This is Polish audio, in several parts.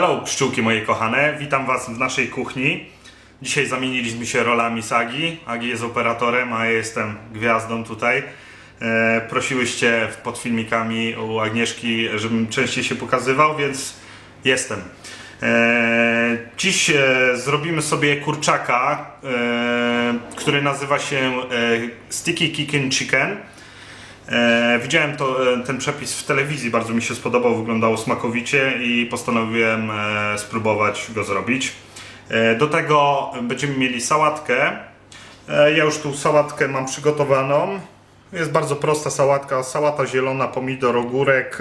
Hello, pszczółki moje kochane, witam Was w naszej kuchni. Dzisiaj zamieniliśmy się rolami z Agi. Jest operatorem, a ja jestem gwiazdą tutaj. E, prosiłyście pod filmikami u Agnieszki, żebym częściej się pokazywał, więc jestem. E, dziś e, zrobimy sobie kurczaka, e, który nazywa się e, Sticky Chicken Chicken. E, widziałem to, e, ten przepis w telewizji, bardzo mi się spodobał, wyglądało smakowicie i postanowiłem e, spróbować go zrobić. Do tego będziemy mieli sałatkę. Ja już tu sałatkę mam przygotowaną. Jest bardzo prosta sałatka, sałata zielona, pomidor, ogórek,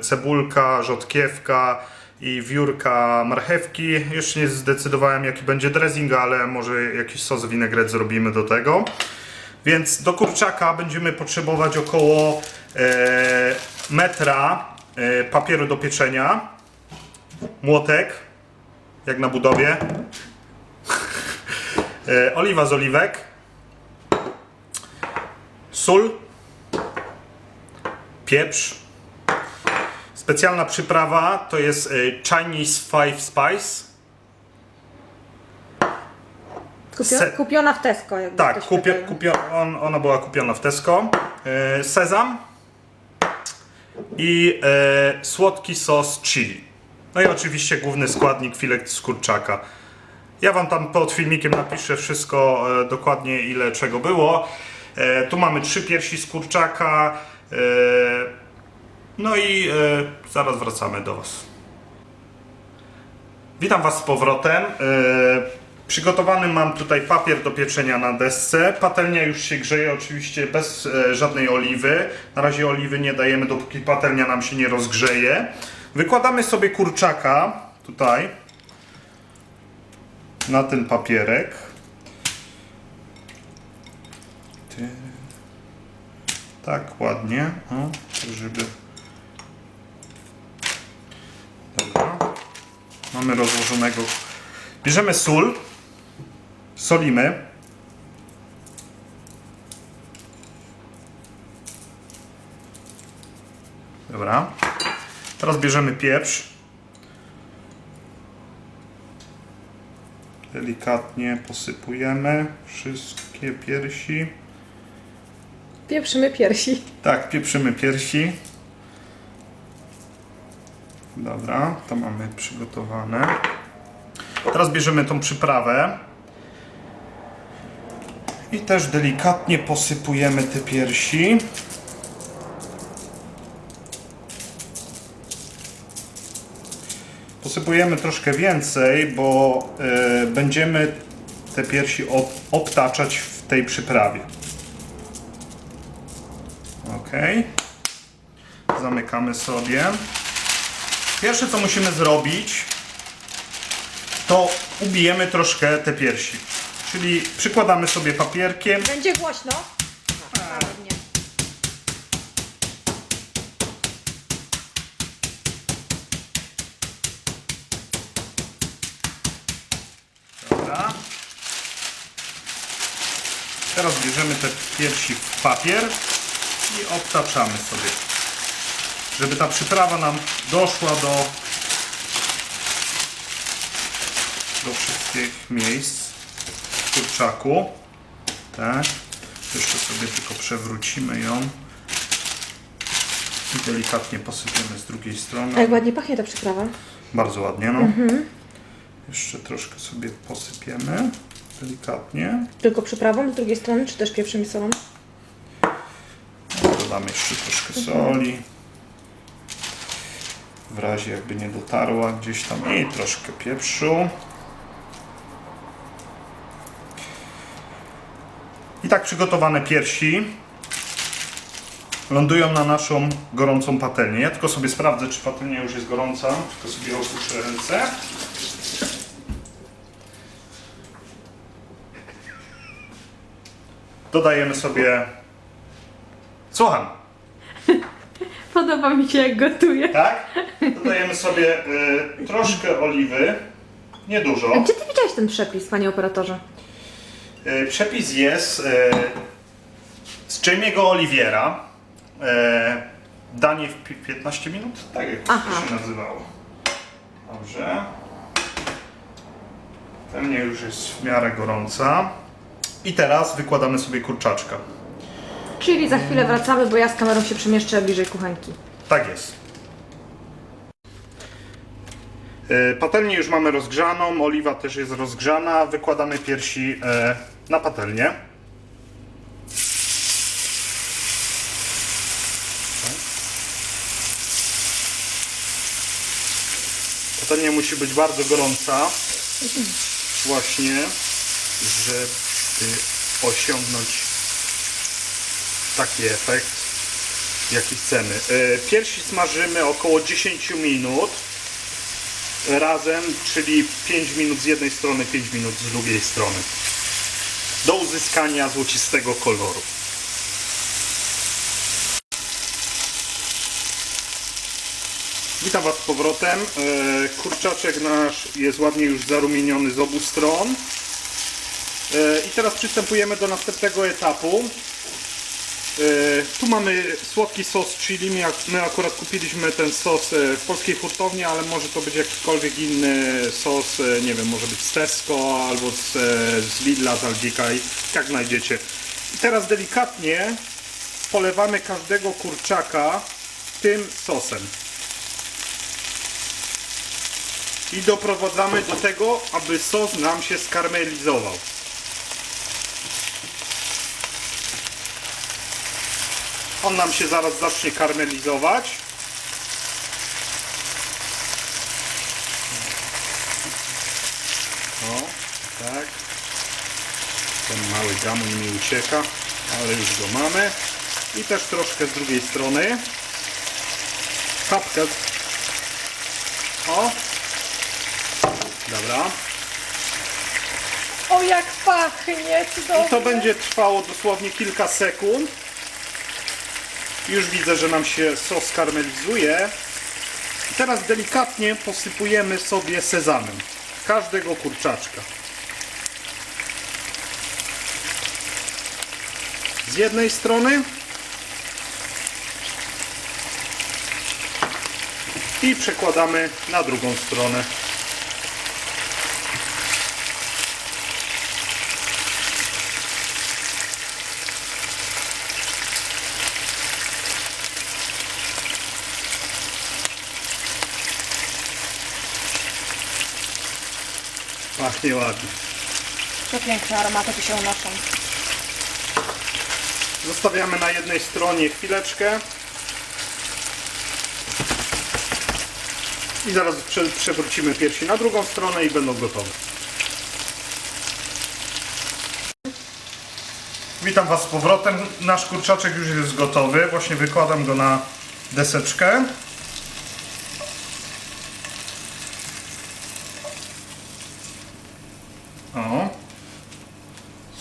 cebulka, rzodkiewka i wiórka marchewki. Jeszcze nie zdecydowałem jaki będzie dressing, ale może jakiś sos winegret zrobimy do tego. Więc do kurczaka będziemy potrzebować około e, metra e, papieru do pieczenia, młotek, jak na budowie, e, oliwa z oliwek, sól, pieprz. Specjalna przyprawa to jest e, Chinese Five Spice. Kupio, Se- kupiona w Tesco. Jakby Tak, kupio, kupio, on, ona była kupiona w Tesco. E, sezam i e, słodki sos chili. No i oczywiście główny składnik filet z kurczaka. Ja wam tam pod filmikiem napiszę wszystko e, dokładnie ile czego było. E, tu mamy trzy piersi z kurczaka. E, no i e, zaraz wracamy do was. Witam Was z powrotem. E, Przygotowany mam tutaj papier do pieczenia na desce. Patelnia już się grzeje, oczywiście bez e, żadnej oliwy. Na razie oliwy nie dajemy, dopóki patelnia nam się nie rozgrzeje. Wykładamy sobie kurczaka tutaj na ten papierek. Tak, ładnie. O, żeby. Dobra. Mamy rozłożonego. Bierzemy sól. Solimy. Dobra. Teraz bierzemy pieprz. Delikatnie posypujemy wszystkie piersi. Pieprzymy piersi. Tak, pieprzymy piersi. Dobra, to mamy przygotowane. Teraz bierzemy tą przyprawę. I też delikatnie posypujemy te piersi. Posypujemy troszkę więcej, bo y, będziemy te piersi ob, obtaczać w tej przyprawie. Ok. Zamykamy sobie. Pierwsze co musimy zrobić, to ubijemy troszkę te piersi. Czyli przykładamy sobie papierkiem. Będzie głośno. No, ładnie. Dobra. Teraz bierzemy te piersi w papier i obtaczamy sobie. Żeby ta przyprawa nam doszła do, do wszystkich miejsc kurczaku. Tak. Jeszcze sobie tylko przewrócimy ją i delikatnie posypiemy z drugiej strony. A jak ładnie pachnie ta przyprawa. Bardzo ładnie, no. Jeszcze troszkę sobie posypiemy delikatnie. Tylko przyprawą z drugiej strony, czy też pieprzem i solą? Dodamy jeszcze troszkę soli. W razie jakby nie dotarła gdzieś tam i troszkę pieprzu. Tak przygotowane piersi lądują na naszą gorącą patelnię. Ja tylko sobie sprawdzę, czy patelnia już jest gorąca. Tylko sobie opuszczę ręce. Dodajemy sobie... Słucham. Podoba mi się jak gotuje. Tak? Dodajemy sobie y, troszkę oliwy, niedużo. A gdzie ty widziałeś ten przepis, panie operatorze? Y, przepis jest y, z Jamie'ego Oliviera. Y, danie w pi- 15 minut? Tak jak Aha. to się nazywało. Dobrze. Ten nie już jest w miarę gorąca. I teraz wykładamy sobie kurczaczka. Czyli za chwilę wracamy, bo ja z kamerą się przemieszczę bliżej kuchenki. Tak jest. E, Patelnię już mamy rozgrzaną, oliwa też jest rozgrzana. Wykładamy piersi e, na patelnię. Patelnia musi być bardzo gorąca, właśnie, żeby osiągnąć taki efekt jaki chcemy. E, Piersi smażymy około 10 minut razem, czyli 5 minut z jednej strony, 5 minut z drugiej strony. Do uzyskania złocistego koloru. Witam Was z powrotem. E, Kurczaczek nasz jest ładnie już zarumieniony z obu stron. E, I teraz przystępujemy do następnego etapu. E, Tu mamy słodki sos chili. My, ak- my akurat kupiliśmy ten sos e, w polskiej hurtowni, ale może to być jakikolwiek inny sos, e, nie wiem, może być z Tesco albo z, z Lidla, z Aldica i jak znajdziecie. I teraz delikatnie polewamy każdego kurczaka tym sosem. I doprowadzamy do tego, aby sos nam się skarmelizował. On nam się zaraz zacznie karmelizować. O, tak. Ten mały gamoń mi ucieka, ale już go mamy. I też troszkę z drugiej strony. Kapkę. O. Dobra. O, jak pachnie! I to będzie trwało dosłownie kilka sekund. Już widzę, że nam się sos karmelizuje. Teraz delikatnie posypujemy sobie sezamem. Każdego kurczaczka. Z jednej strony i przekładamy na drugą stronę. Pachnie ładnie. Przepiękne aromaty się unoszą. Zostawiamy na jednej stronie chwileczkę. I zaraz prze, przewrócimy piersi na drugą stronę i będą gotowe. Witam Was z powrotem. Nasz kurczaczek już jest gotowy. Właśnie wykładam go na deseczkę. O.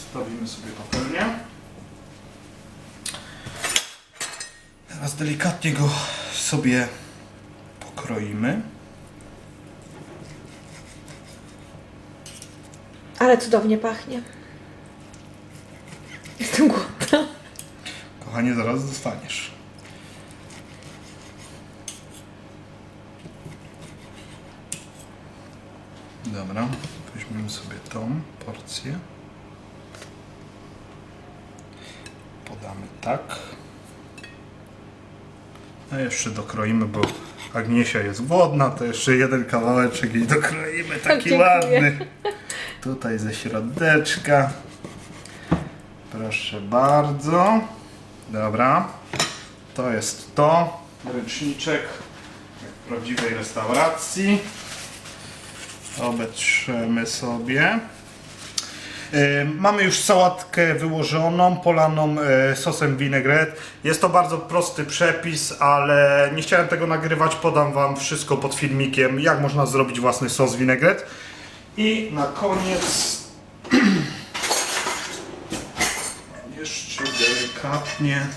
Stawimy sobie patelnię. Teraz delikatnie go sobie pokroimy. Ale cudownie pachnie. Jestem głodna. Kochanie, zaraz dostaniesz. Dobra, weźmiemy sobie tą porcję. Podamy tak. A jeszcze dokroimy, bo Agniesia jest głodna, to jeszcze jeden kawałeczek i dokroimy taki Dziękuję. ładny. Tutaj ze środeczka. Proszę bardzo. Dobra. To jest to. Ręczniczek jak w prawdziwej restauracji. Obetrzemy sobie. Mamy już sałatkę wyłożoną, polaną e, sosem vinaigrette. Jest to bardzo prosty przepis, ale nie chciałem tego nagrywać. Podam Wam wszystko pod filmikiem, jak można zrobić własny sos vinaigrette. I na koniec jeszcze delikatnie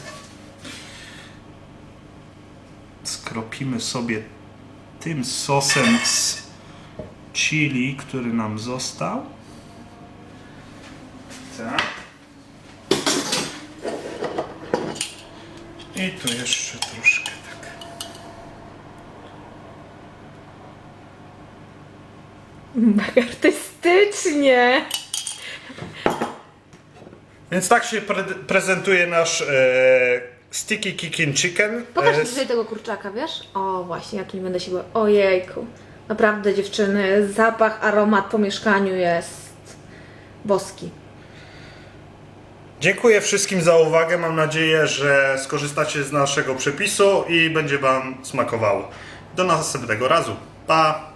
skropimy sobie tym sosem z chili, który nam został. Tak. I tu jeszcze troszkę tak. Mega artystycznie. Więc tak się pre prezentuje nasz e, sticky kicking chicken. Pokaż E, mi tutaj tego kurczaka, wiesz? O, właśnie, jaki nie będę się bała. Ojejku. Naprawdę, dziewczyny, zapach, aromat po mieszkaniu jest boski. Dziękuję wszystkim za uwagę. Mam nadzieję, że skorzystacie z naszego przepisu i będzie Wam smakowało. Do następnego razu. Pa!